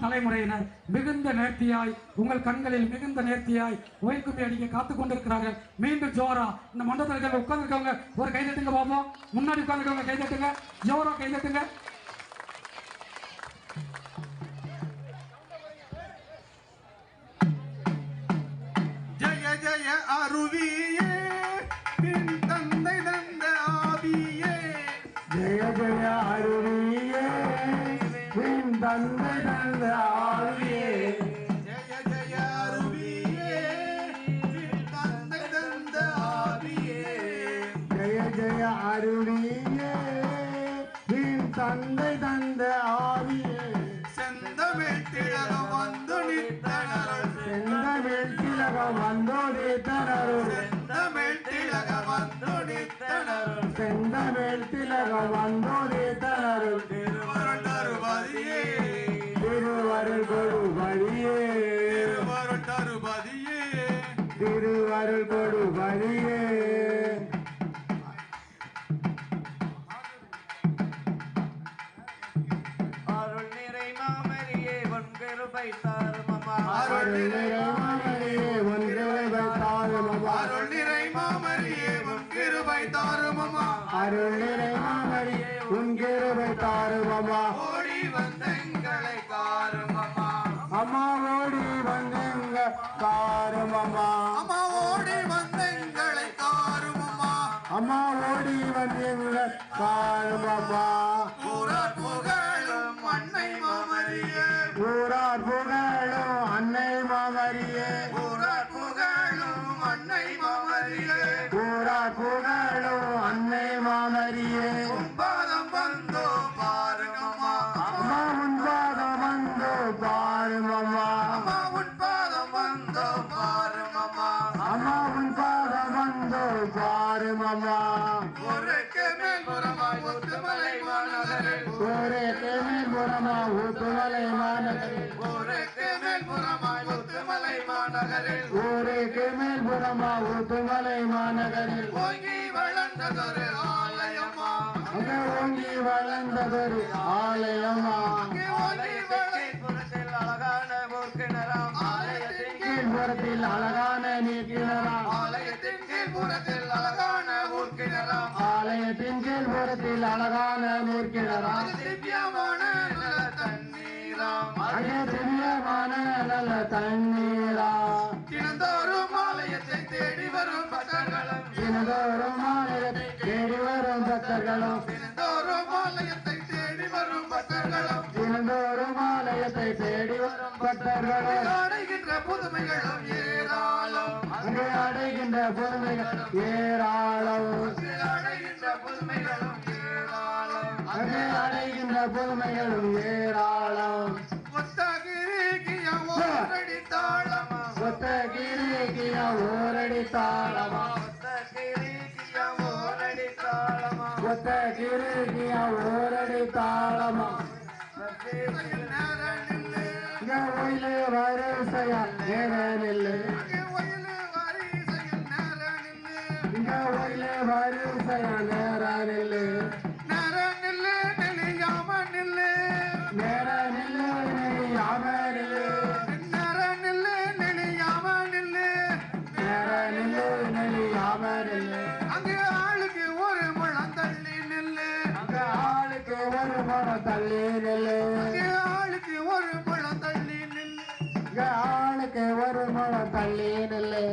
இளம் தலைமுறையினர் மிகுந்த நேர்த்தியாய் உங்கள் கண்களில் மிகுந்த நேர்த்தியாய் ஒயில் அடிக்க காத்து கொண்டிருக்கிறார்கள். மீண்டும் ஜோரா இந்த மண்டலத்தில் உட்கார்ந்துருக்கவங்க ஒரு கை தட்டுங்க பாப்போம் முன்னாடி உட்கார்ந்துருக்கவங்க கை தட்டுங்க. ஜோரா கை தட்டுங்க. ஜெய ஜெய அருவிய ஜெய அருவியே உன் தந்தை தந்த ஆவியே. செந்தமிழ் திலகம் வந்து செந்தமிழ் திலகம் வந்தோடி தனருள் செந்தமிழ் திலகம் வந்து நித்தனருள். செந்தமிழ் திலகம் வந்தோடி தனருள் திருவருள் தருபதியே. திருவருள் திருவருள் தருபதியே. திருவருள் தாரும் அம்மா அருள் நிறை. அருள் மாமரியே உன் கிருபை தாரும் அம்மா அருள் நிறைவாமணியே உன் கிருபை தாரும் அம்மா ஓடி வந்த எங்களை காரும் அம்மா அம்மா ஓடி வந்தெங்க காரும் அம்மா அம்மா ஓடி வந்த எங்களை காரும் அம்மா அம்மா ஓடி வந்தெங்க காரும் அம்மா ஊரார் புகழும் அன்னை மாமரியே. ஊரார் புகழும் அன்னை மாமரியே. ஊரார் புகழும் பாரும் அம்மா ஊருக்கு மேல் புறமா ஊத்துமலை மாநகரில் ஊருக்கு மேல் புறமாய் முத்துமலை மாநகரில் ஊருக்கு மேல் புறமா ஊத்துமலை மாநகரில் ஓங்கி வளர்ந்ததொரு ஆலயமா அங்க ஓங்கி வளர்ந்ததொரு ஆலயமா அங்கே ஓங்கி வளர்ந்த புறத்தில் அழகான மூர்க்கிணராம் ஆலயத்தின் கீழ்புறத்தில் அழகான நீக்கிணரா ஆலயத்தின் கீழ்புறத்தில் அழகான நீர்க்கிணரா அது திவ்யமான நல்ல அங்கே திவ்யமான நல்ல தண்ணீரா. தினந்தோறும் ஆலயத்தை தேடி வரும் பக்தர்களும். தினந்தோறும் ஆலயத்தை தேடி வரும் பக்தர்களும். தினந்தோறும் ஆலயத்தை தேடி வரும் பக்தர்களும் தினந்தோறும் ஆலயத்தை தேடி வரும் பக்தர்களும் அடைகின்ற புதுமைகளும் ஏராளம் அங்கே அடைகின்ற புதுமைகள் ஏராளம். அங்கு அடைகின்ற புதுமைகளும் ஏராளம் அங்கே அடைகின்ற பொறுமைகளும் ஒத்த கிரிக்கிய ஓரடி தாளமா? ஒத்த கிரிக்கிய ஓரடி தாளமா வரிசையா நேர ஒயிலு நேர நில்லு. நேர நில்லு நேர நில்லு நெளியாம நில்லு. நேர நில்லு நெளியாம நில்லு. நேர நில்லு நெளியாம நில்லு. அங்கே ஆளுக்கு ஒரு முழம் தள்ளி நில்லு. அங்க ஆளுக்கு ஒரு மரம் தள்ளி நில்லு. ஆளுக்கு ஒரு முழம் தள்ளி நில்லு. ஆளுக்கு ஒரு தள்ளி நில்லு.